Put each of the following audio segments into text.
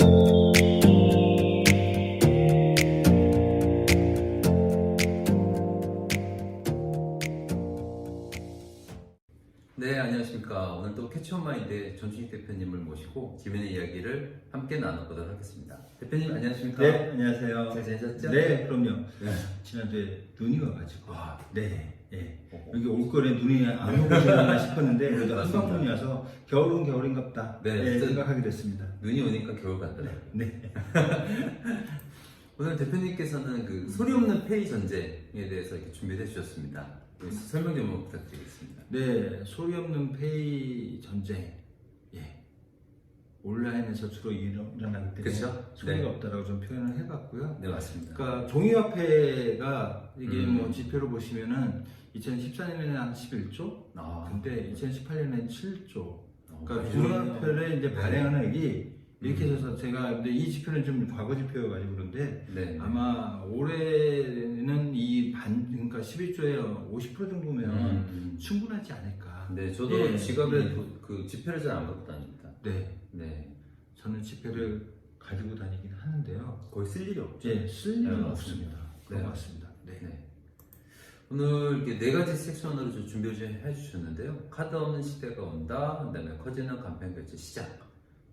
네, 안녕하십니까. 오늘 또 캐치온마인드 전준익 대표님을 모시고 지면의 이야기를 함께 나눠보도록 하겠습니다. 대표님 안녕하십니까? 네, 안녕하세요. 잘 지내셨죠? 네, 그럼요. 네. 지난주에 눈이 와가지고. 아. 네, 예. 어, 여기 올 거래 눈이 안 오고 있나 싶었는데, 그래도 맞습니다. 한방눈이 와서 겨울은 겨울인갑다. 네, 네, 진짜- 생각하게 됐습니다. 눈이 오니까 겨울 같더라고요. 네. 오늘 대표님께서는 그 소리 없는 페이 전쟁에 대해서 이렇게 준비해 주셨습니다. 그 설명 좀 부탁드리겠습니다. 네, 소리 없는 페이 전쟁. 예. 온라인에서 주로 일어- 일어나기 때문에 그쵸? 소리가 네. 없다라고 좀 표현을 해봤고요. 네, 맞습니다. 그러니까 종이화폐가 이게 음. 뭐 지표로 보시면은 2014년에는 한 11조, 아, 근데 2018년에는 7조. 어, 그러니까. 종이화폐를 이제 네. 발행하는 액이 이렇게 음. 해서 제가 근데 이 지표는 좀 과거 지표여가지고 그런데 네. 아마 올해는 이 반 그러니까 11조에 50% 정도면 음, 충분하지 않을까. 네, 저도 예, 지갑에 예. 그, 그 지폐를 잘 안 갖고 다닙니다. 네, 네, 저는 지표를 가지고 다니긴 하는데요. 거의 쓸 일이 없죠. 예, 쓸 일은 네, 없습니다. 네. 것 같습니다. 네. 네. 오늘 이렇게 네 가지 섹션으로 좀 준비를 좀 해주셨는데요. 카드 없는 시대가 온다. 그다음에 커지는 간편 결제 시작.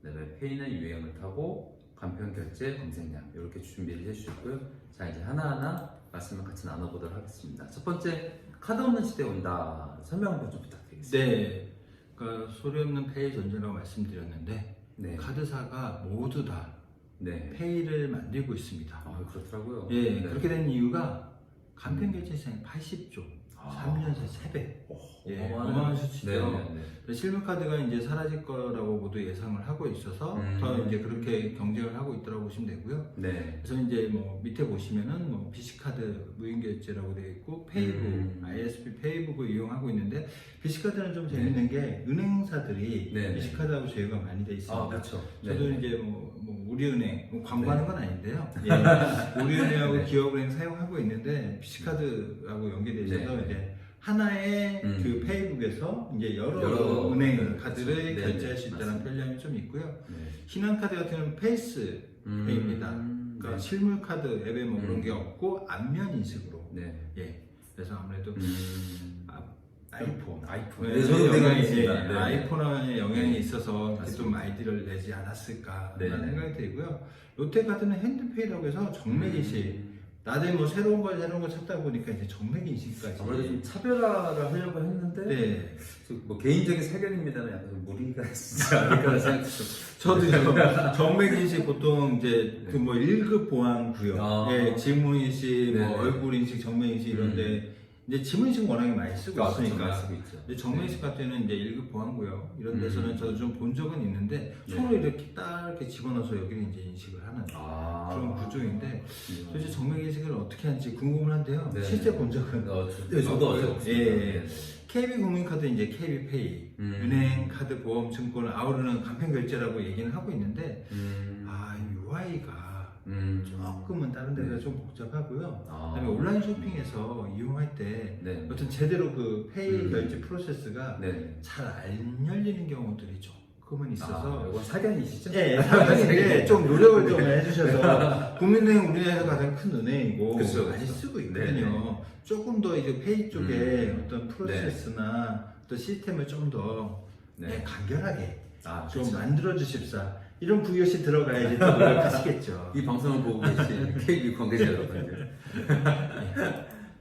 그다음에 페이는 유행을 타고 간편 결제 검색량 이렇게 준비를 해주셨고요. 자 이제 하나하나 말씀을 같이 나눠보도록 하겠습니다. 첫 번째 카드 없는 시대 온다. 설명 한번 좀 부탁드리겠습니다. 네. 그러니까 소리 없는 페이 전쟁이라고 말씀드렸는데 네. 카드사가 모두 다 네. 페이를 만들고 있습니다. 아 그렇더라고요. 예, 네. 그렇게 된 이유가 간편 결제 시장이 80조, 아. 3년 새 3배. 예, 어마어마한 어마어마한 수치죠. 네, 네, 네. 실물 카드가 이제 사라질 거라고 모두 예상을 하고 있어서 음. 더 이제 그렇게 경쟁을 하고 있다고 보시면 되고요. 네. 그래서 이제 뭐 밑에 보시면은 뭐 BC 카드 무인 결제라고 되어 있고 페이북, 음. ISP 페이북을 이용하고 있는데 BC 카드는 좀 재밌는 게 은행사들이 네, 네. BC 카드하고 제휴가 많이 돼 있습니다. 아 그렇죠. 저도 네. 이제 뭐, 뭐 우리은행 뭐 광고하는 건 아닌데요. 예, 우리은행하고 네. 기업은행 사용하고 있는데 비씨카드하고 연계돼 있어서 네. 이제 하나의 음. 그 페이북에서 이제 여러, 여러 은행 네, 카드를 그렇죠. 네, 결제할 네, 수 있다는 맞습니다. 편리함이 좀 있고요. 네. 신한카드 같은 경우는 페이스 음, 페이입니다. 그러니까 네. 실물 카드 앱에 뭐 그런 음. 게 없고 안면 인식으로 네. 예 그래서 아무래도 음. 아, 아이폰 아이폰. 네, 네, 저도 영향이, 있습니다. 예, 네. 아이폰의 영향이 네. 있어서 좀. 아이디를 내지 않았을까 네. 라는 생각이 들고요. 롯데카드는 핸드페이라고 해서 정맥 인식. 음. 나중에 뭐 새로운 걸 새로운 걸 찾다 보니까 이제 정맥 인식까지. 아무래도 좀 차별화를 하려고 했는데 네. 좀뭐 개인적인 사견입니다만 약간 좀 무리가 있지 않을까 생각도 저도요. 정맥 인식 보통 이제 네. 그뭐 1급 보안 구역, 아. 예, 지문 인식, 네, 뭐 네. 얼굴 인식, 정맥 인식 이런데 이제 지문 인식 워낙에 많이 쓰고 아, 있으니까. 쓰고 있죠. 근데 정면식 같은 경우는 이제 1급 보안구역 이런 데서는 음. 저도 좀 본 적은 있는데 네. 서로 이렇게 딱 이렇게 집어넣어서 여기를 이제 인식을 하는 아 그런 구조인데. 도대체 정맥 인식을 어떻게 하는지 궁금은 한데요. 네. 실제 본 적은 어, 저, 네, 저도 어제 없습니다. 예. 네, 네. KB 국민카드 이제 KB페이 음. 은행 카드 보험 증권을 아우르는 간편 결제라고 얘기는 하고 있는데 음. 아 UI가 음. 조금은 다른 데가 네. 좀 복잡하고요. 아. 그다음에 온라인 쇼핑에서 이용할 때 네. 어떤 제대로 그 페이 음. 결제 프로세스가 네. 잘 안 열리는 경우들이 조금은 있어서 아, 이건 사견이시죠? 예, 사연인데 좀 노력을 좀 해주셔서 국민은행 우리나라에서 가장 큰 은행이고 그쵸, 많이 그쵸. 쓰고 있거든요. 네네. 조금 더 이제 페이 쪽에 음. 어떤 프로세스나 어떤 시스템을 좀더 네. 간결하게 아, 좀. 만들어 주십사. 이런 부여시 들어가야지 또 노력하시겠죠. 이 방송을 보고 계신 KB 관계자 여러분들.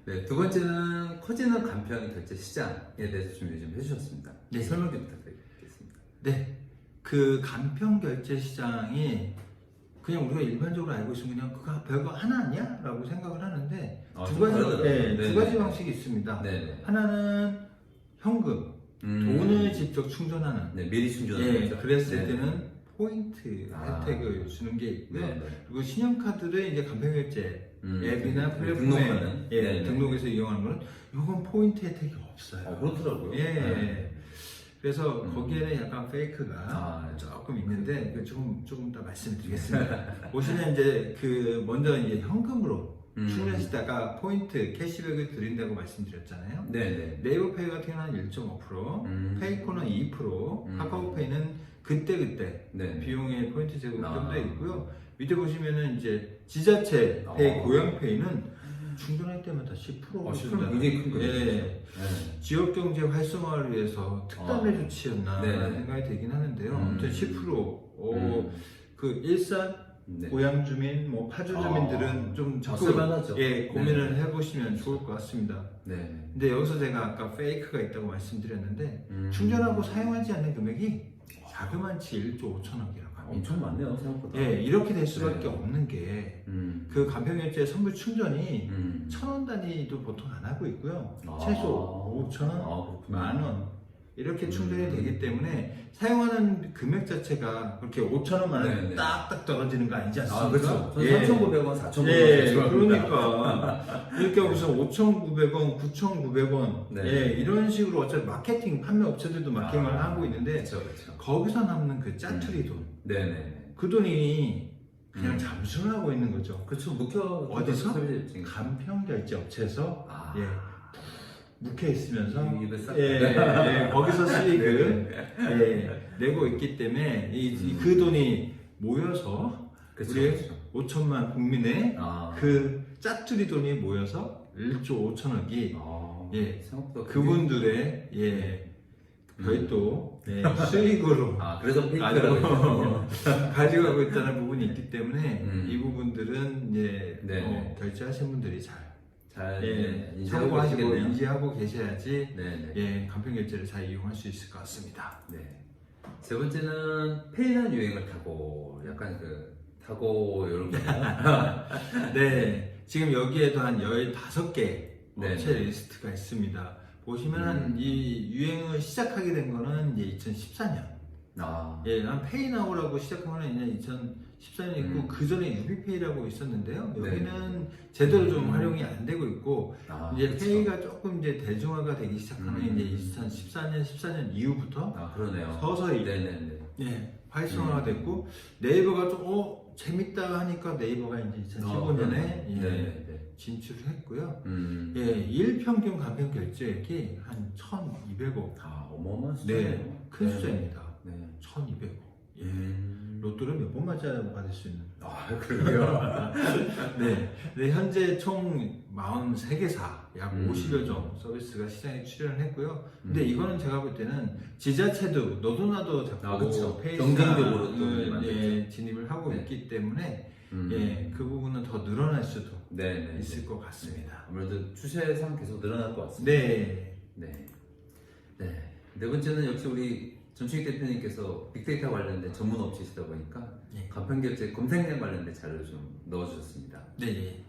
네, 두 번째는 커지는 간편 결제 시장에 대해서 준비 좀 해주셨습니다. 네. 설명 좀 부탁드리겠습니다. 네, 그 간편 결제 시장이 그냥 우리가 일반적으로 알고 있으면 그냥 그거 별거 하나 아니야? 라고 생각을 하는데 아, 두 좀 가지, 다르더라고요. 네, 네네. 두 가지 방식이 있습니다. 네. 하나는 현금, 음. 돈을 직접 충전하는. 네, 미리 충전하는 예, 거죠? 그랬을 네. 때는 포인트 아. 혜택을 주는 게 있고요. 네, 네. 그리고 신용카드를 이제 간편결제 음, 앱이나 그 플랫폼에 등록하는 예, 네, 네. 등록해서 이용하는 거는 이건 포인트 혜택이 없어요. 어, 그렇더라고요. 예. 네. 그래서 음. 거기에는 약간 페이크가 아, 조금 있는데 그 조금 조금 더 말씀드리겠습니다. 보시면 이제 그 먼저 이제 현금으로 음. 충전하시다가 포인트 캐시백을 드린다고 말씀드렸잖아요. 네, 네. 네이버페이 같은 경우는 1.5%, 음. 페이코는 2%, 음. 카카오페이는 그때 그때 네. 비용의 포인트 제공이 아. 좀더 있고요. 밑에 보시면은 이제 지자체 페이 어. 고향페이는 충전할 때마다 10% 어, 10% 줍니다. 굉장히 큰 거죠. 예. 네. 지역 경제 활성화를 위해서 특단의 어. 조치였나 네. 생각이 들긴 하는데요. 음. 아무튼 10% 어, 음. 그 일산 네. 고향 주민, 뭐 파주 주민들은 아. 좀 아, 적극 쓸만하죠. 예 고민을 네. 해보시면 좋을 것 같습니다. 네. 근데 여기서 제가 아까 페이크가 있다고 말씀드렸는데 음. 충전하고 사용하지 않는 금액이 자그만치 1조 5천억이라고 합니다. 엄청 많네요 생각보다. 예 이렇게 될 수밖에 네. 없는 게 음. 그 간편결제 선불 충전이 음. 천원 단위도 보통 안 하고 있고요. 아. 최소 5천 원, 아. 만 원 이렇게 충전이 음. 되기 때문에 사용하는 금액 자체가 그렇게 5천 원만 네, 원 네. 딱딱 떨어지는 거 아니지 않습니까? 아 그렇죠. 저는 예. 3,900원, 4,900원. 예, 그러니까 이렇게 무슨 5,900원, 9,900원, 네. 예, 이런 식으로 어차피 마케팅 판매 업체들도 마케팅을 아, 하고 있는데 그렇죠, 그렇죠. 거기서 남는 그 짜투리 돈, 네네. 그 돈이 그냥 음. 잠수를 하고 있는 거죠. 그렇죠. 묵혀 어디서? 간편 결제 업체에서 아. 예, 묵혀 있으면서 입에 싹. 예, 예, 거기서 수익을 네. 예, 내고 있기 때문에 이, 이- 그 돈이 모여서 그렇죠. 우리 그렇죠. 5천만 국민의 아. 그 짜투리 돈이 모여서 1조 5천억이 아. 예. 생각보다 그분들의 예 별도 예, 수익으로 아 그래서 가지고, 페이크라고 했군요. 가져가고 있다는 부분이 있기 때문에 음. 이 부분들은 이제 네. 어, 결제하신 분들이 잘 잘 예, 네, 인지하고 참고하시고 계시겠네요. 인지하고 계셔야지 네 네. 예, 간편 결제를 잘 이용할 수 있을 것 같습니다. 네. 세 번째는 페이난 유행을 타고 약간 그 타고 이런 거. 네, 지금 여기에도 한 15개 네. 업체 리스트가 있습니다. 보시면 음. 이 유행을 시작하게 된 거는 이제 2014년. 아. 예, 한 페이나우라고 시작한 거는 이제 2014년에 있고 음. 그 전에 유비페이라고 있었는데요. 네. 여기는 제대로 좀 음. 활용이 안 되고 있고 아, 이제 그쵸. 페이가 조금 이제 대중화가 되기 시작하는 음. 이제 2014년, 14년 이후부터 아 그러네요. 서서히 네네네. 예, 활성화가 음. 됐고 네이버가 좀 어, 재밌다 하니까 네이버가 이제 2015년에 네. 예. 진출을 했고요. 음. 예, 일평균 간편 결제액이 한 1,200억. 아 어마어마한 네, 숫자네요. 큰 네. 숫자입니다. 네. 1,200억. 예. 음. 로또를 몇 번 맞아야 받을 수 있는. 아 그러게요. 네. 네, 현재 총 43개사, 약 음. 50여 종 서비스가 시장에 출연을 했고요. 근데 음. 이거는 제가 볼 때는 지자체도 너도나도 자꾸 아, 그쵸. 페이스가 경쟁적으로 또 음, 많이 예, 진입을 하고 네. 있기 때문에 음. 예, 그 부분은 더 늘어날 수도 네 네. 있을 것 같습니다. 아무래도 추세상 계속 늘어날 것 같습니다. 네. 네. 네. 네 번째는 역시 우리 전충익 대표님께서 빅데이터 관련된 전문 업체시다 보니까 예. 간편결제 검색량 관련된 자료를 좀 넣어주셨습니다. 네. 예.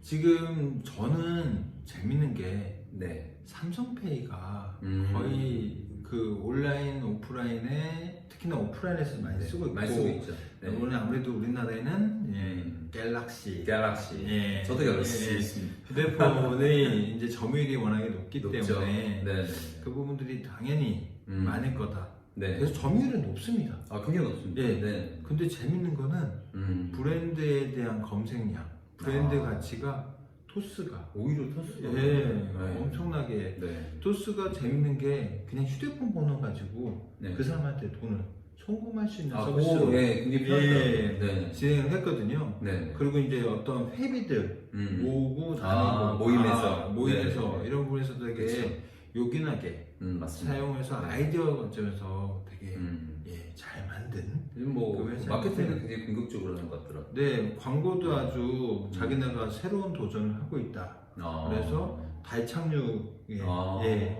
지금 저는 재밌는 게 네. 삼성페이가 음. 거의 그 온라인, 오프라인에 특히나 오프라인에서 많이 네, 쓰고 있고 많이 쓰고 있죠. 네. 오늘 아무래도 우리나라에는 예, 음. 갤럭시 갤럭시. 예. 저도 갤럭시 예. 있습니다. 휴대폰의 이제 점유율이 워낙에 높기 높죠. 때문에 네네. 그 부분들이 당연히 음. 많을 거다. 네. 그래서 점유율은 높습니다. 아, 굉장히 높습니다. 예. 네. 근데 재밌는 거는 음. 브랜드에 대한 검색량, 브랜드 아. 가치가 토스가 오히려 토스가. 예, 네. 엄청나게 네. 토스가 재밌는 게 그냥 휴대폰 번호 가지고 네. 그 사람한테 돈을 송금할 수 있는 아, 서비스로 오, 예, 굉장히 예. 네. 진행을 했거든요. 네. 그리고 이제 어떤 회비들 음. 모으고 아, 다니고 모임에서. 아, 모임에서 네. 이런 부분에서 되게 그쵸. 요긴하게 음, 맞습니다. 사용해서 네. 아이디어 관점에서 되게 음. 예, 잘 만든 요즘 뭐 그 회사 마케팅도 굉장히 공격적으로 하는 것 같더라고요. 네 광고도 음. 아주 자기네가 새로운 도전을 하고 있다 아. 그래서 달 착륙에 아. 예,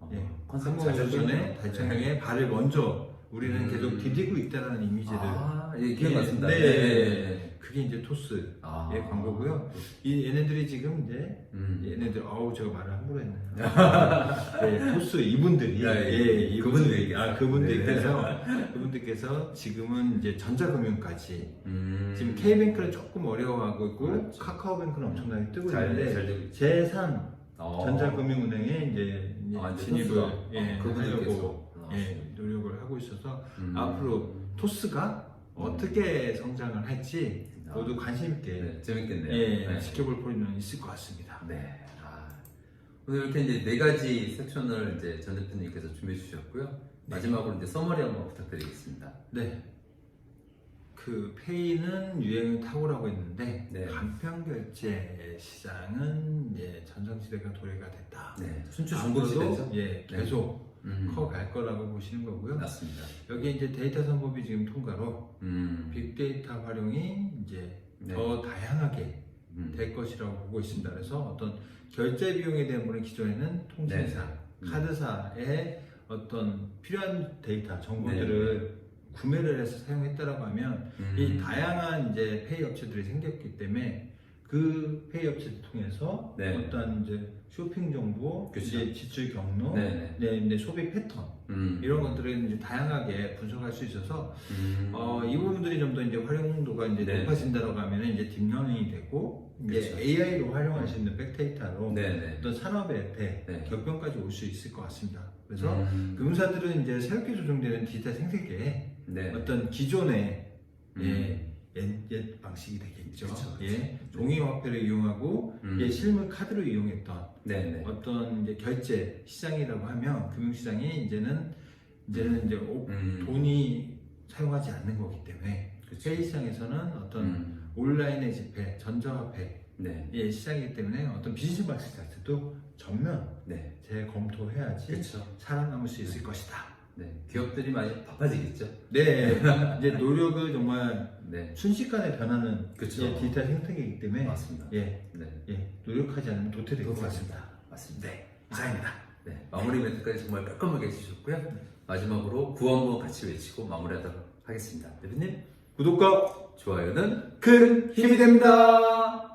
아, 예. 컨셉 잡고 전에 있네요. 달 착륙에 발을 먼저 우리는 음. 계속 디디고 있다라는 이미지를 아, 예, 기억 예. 네. 네. 그게 이제 토스의 아. 광고고요. 이 얘네들이 지금 이제 음. 얘네들 어우 제가 말을 함부로 했네요. 네, 토스 이분들이 야, 예, 예, 그분들에게서. 아 네. 그분들께서 그분들께서 지금은 이제 전자금융까지 음. 지금 K뱅크는 조금 어려워하고 있고 그렇죠. 카카오뱅크는 엄청나게 뜨고 잘, 있는데 잘 되고 있죠. 제3 어. 전자금융은행에 이제, 이제 아, 이제 진입을 토스가. 예, 어, 그분들께서. 하려고 아. 예, 노력을 하고 있어서 음. 앞으로 토스가 어떻게 성장을 할지 아. 모두 관심 있게 네, 재밌겠네요. 예, 네. 지켜볼 필요는 있을 것 같습니다. 네. 아, 오늘 이렇게 이제 네 가지 섹션을 이제 전 대표님께서 준비해 주셨고요. 마지막으로 이제 서머리 한번 부탁드리겠습니다. 네. 그 페이는 유행을 탁월하고 있는데 네. 간편 결제 시장은 이제 전성시대가 도래가 됐다. 네, 순추 앞으로도, 중국시대죠. 예, 계속 음, 커갈 거라고 보시는 거고요. 맞습니다. 여기 이제 데이터 선법이 지금 통과로 음, 빅데이터 활용이 이제 네. 더 다양하게 음, 될 것이라고 보고 있습니다. 그래서 어떤 결제 비용에 대한 부분은 기존에는 통신사, 네. 음. 카드사의 어떤 필요한 데이터 정보들을 구매를 해서 사용했다라고 하면 네. 음, 이 다양한 이제 페이 업체들이 생겼기 때문에 그 페이 업체를 통해서 네. 어떤 이제 쇼핑 정보, 그쵸. 이제 지출 경로, 네, 네. 네, 이제 소비 패턴 음, 이런 것들을 이제 다양하게 분석할 수 있어서 음, 어, 이 부분들이 좀 더 이제 활용도가 이제 네. 높아진다고 하면 이제 딥러닝이 되고 이제 그쵸. AI로 활용할 수 있는 백데이터로 네, 네. 어떤 산업의 대 네. 격변까지 올 수 있을 것 같습니다. 그래서 음, 금사들은 이제 새롭게 조정되는 디지털 생태계에 네. 어떤 기존의 음, 예, 옛, 옛 방식이 되겠죠. 그쵸, 그쵸. 예, 종이 화폐를 이용하고 음, 예, 실물 카드를 이용했던 네, 네. 어떤 이제 결제 시장이라고 하면 금융시장이 이제는 이제는 이제 오- 음, 돈이 사용하지 않는 거기 때문에 그쵸. 페이 시장에서는 어떤 음, 온라인의 지폐, 전자화폐의 네, 시장이기 때문에 어떤 비즈니스 방식 자체도 전면 네. 재검토해야지. 살아남을 수 있을 것이다. 네. 기업들이 많이 바빠지겠죠. 네, 이제 노력을 정말 네, 순식간에 변하는 그쵸. 이제 디지털 생태계이기 때문에 맞습니다. 예, 네, 예, 노력하지 않으면 도태될 것. 같습니다. 맞습니다. 네, 이상입니다. 네, 마무리 멘트까지 정말 깔끔하게 해주셨고요. 마지막으로 구호 한번 같이 외치고 마무리하도록 하겠습니다. 대표님, 구독과 좋아요는 큰 힘이 됩니다.